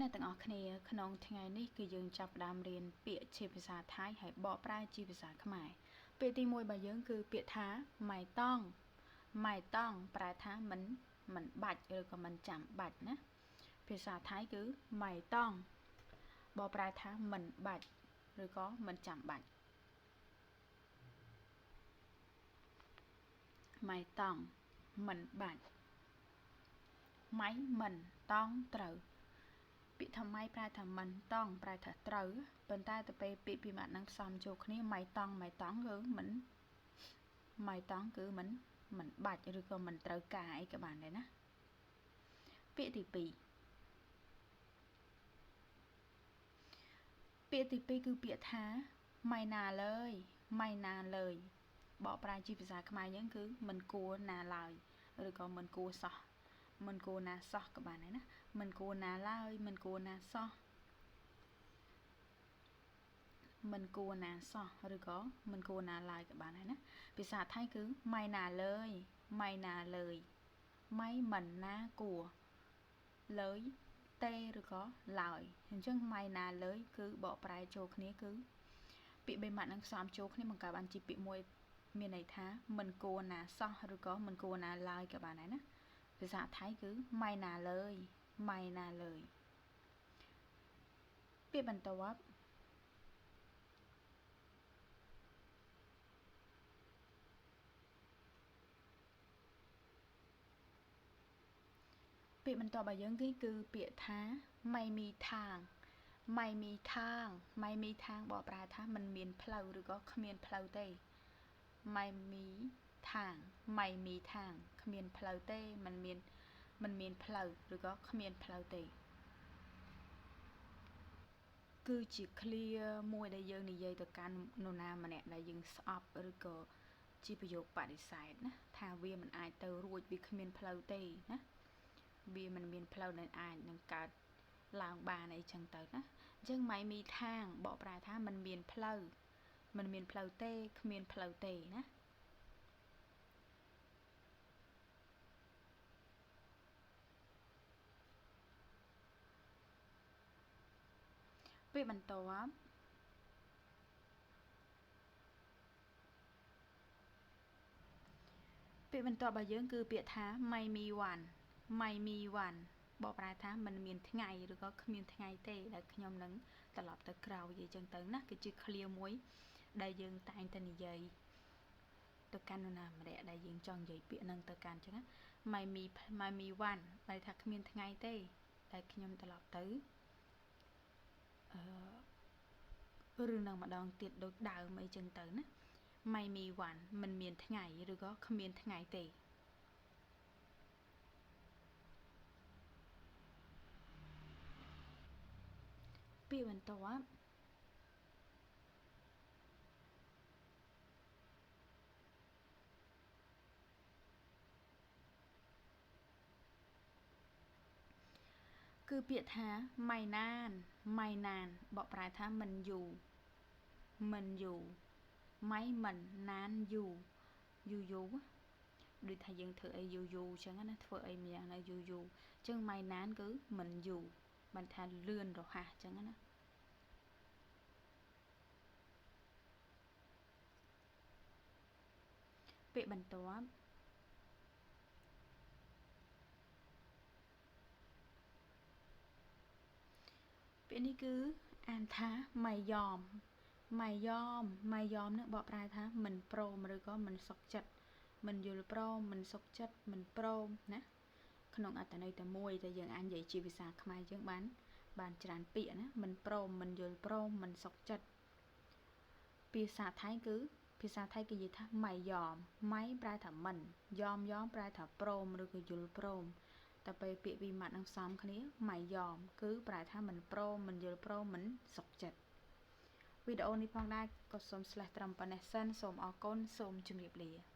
អ្នកទាំងអស់គ្នាក្នុងថ្ងៃនេះគឺយើងចាប់ផ្ដើមរៀនពាក្យជាភាសាថៃហើយបកប្រែជាភាសាខ្មែរពាក្យទី1របស់យើងគឺពាក្យថាម៉ៃតង់ម៉ៃតង់ប្រែថាមិនមិនបាច់ឬក៏មិនចាំបាច់ណាភាសាថៃគឺម៉ៃតង់បកប្រែថាមិនបាច់ឬក៏មិនចាំបាច់ម៉ៃតង់មិនបាច់ម៉ៃមិនតង់ត្រូវ ពាក្យថាម៉ៃប្រែថាមិនតង់ប្រែថាត្រូវប៉ុន្តែទៅពេលពាក្យពីរម៉ាត់ហ្នឹងផ្សំចូលគ្នាម៉ៃតង់ម៉ៃតង់គឺមិនម៉ៃតង់គឺមិនមិនបាច់ឬក៏មិនត្រូវការអីក៏បានដែរណាពាក្យទី2ពាក្យទី2គឺពាក្យថាម៉ៃណាលើយម៉ៃណាលើយបកប្រែជាភាសាខ្មែរយើងគឺមិនគួរណាឡើយឬក៏មិនគួរសោះ មិនគួរណាសោះក៏បានដែរណាមិនគួរណាឡើយមិនគួរណាសោះមិនគួរណាសោះឬក៏មិនគួរណាឡើយក៏បានដែរណាភាសាថៃគឺម៉ៃណាលើយម៉ៃណាលើយម៉ៃមិនណាគួរលើយទេឬក៏ឡើយអញ្ចឹងម៉ៃណាលើយគឺបកប្រែចូលគ្នាគឺពាក្យបីម៉ាត់នឹងផ្សំចូលគ្នាបង្កើតបានជាពាក្យមួយមានន័យថាមិនគួរណាសោះឬក៏មិនគួរណាឡើយក៏បានដែរណា ភាសាថៃគឺម៉ៃណាលើយម៉ៃណាលើយពាក្យបន្ទាប់ពាក្យបន្ទាប់របស់យើងគឺគឺពាក្យថាម៉ៃមីថាងម៉ៃមីថាងម៉ៃមីថាងបកប្រែថាมันមានផ្លូវឬក៏គ្មានផ្លូវទេម៉ៃមី ថាងម៉ៃមីថាងគ្មានផ្លូវទេมันមានมันមានផ្លូវឬក៏គ្មានផ្លូវទេគឺជា clear មួយដែលយើងនិយាយទៅកាន់នរណាម្នាក់ដែលយើងស្អប់ឬក៏ជាប្រយោគបដិសេធណាថាវាមិនអាចទៅរួចវាគ្មានផ្លូវទេណាវាមិនមានផ្លូវដែលអាចនឹងកើតឡើងបានអីចឹងទៅណាអញ្ចឹងម៉ៃមីថាងបកប្រែថាมันមានផ្លូវมันមានផ្លូវទេគ្មានផ្លូវទេណា ពេលបន្ទាប់ពាក្យបន្ទាប់របស់យើងគឺពាក្យថាម៉ៃមីវ៉ាន់ម៉ៃមីវ៉ាន់បកប្រែថាมันមានថ្ងៃឬក៏គ្មានថ្ងៃទេដែលខ្ញុំនឹងត្រឡប់ទៅក្រោយអីចឹងទៅណាគឺជាឃ្លាមួយដែលយើងតែងតែនិយាយទៅកាន់នរណាម្នាក់ដែលយើងចង់និយាយពាក្យហ្នឹងទៅកាន់ចឹងណាម៉ៃមីម៉ៃមីវ៉ាន់បែរថាគ្មានថ្ងៃទេដែលខ្ញុំត្រឡប់ទៅ អឺរឿងនឹងម្ដងទៀតដូចដើមអីចឹងទៅណាម៉ៃមីវ៉ាន់មិនមានថ្ងៃឬក៏គ្មានថ្ងៃទេពាក្យបន្ទាប់ គឺពាក្យថាម៉ៃណានម៉ៃណានបកប្រែថាមិនយូរមិនយូរម៉ៃមិនណានយូរយូរយូរដូចថាយើងធ្វើអីយូរយូរអញ្ចឹងណាធ្វើអីម្យ៉ាងណាយូរយូរអញ្ចឹងម៉ៃណានគឺមិនយូរបានថាលឿនរហ័សអញ្ចឹងណាពាក្យបន្ទាប់ ពាក្យនេះគឺអានថាម៉ៃយ៉មម៉ៃយ៉មម៉ៃយ៉មនឹងបកប្រែថាមិនព្រមឬក៏មិនសុខចិត្តមិនយល់ព្រមមិនសុខចិត្តមិនព្រមណាក្នុងអត្ថន័យតែមួយដែលយើងអាចនិយាយជាភាសាខ្មែរយើងបាន បានច្រើនពាក្យណាមិនព្រមមិនយល់ព្រមមិនសុខចិត្តភាសាថៃគឺភាសាថៃគេនិយាយថាម៉ៃយ៉មម៉ៃប្រែថាមិនយ៉មយ៉មប្រែថាព្រមឬក៏យល់ព្រម តែពេលពាក្យពីម៉ាត់នឹងផ្សំគ្នាម៉ៃយ៉មគឺប្រែថាមិនព្រមមិនយល់ព្រមមិនសុខចិត្តវីដេអូនេះផងដែរក៏សូម slash ត្រឹមប៉ុណ្ណេះសិនសូមអរគុណសូមជម្រាបលា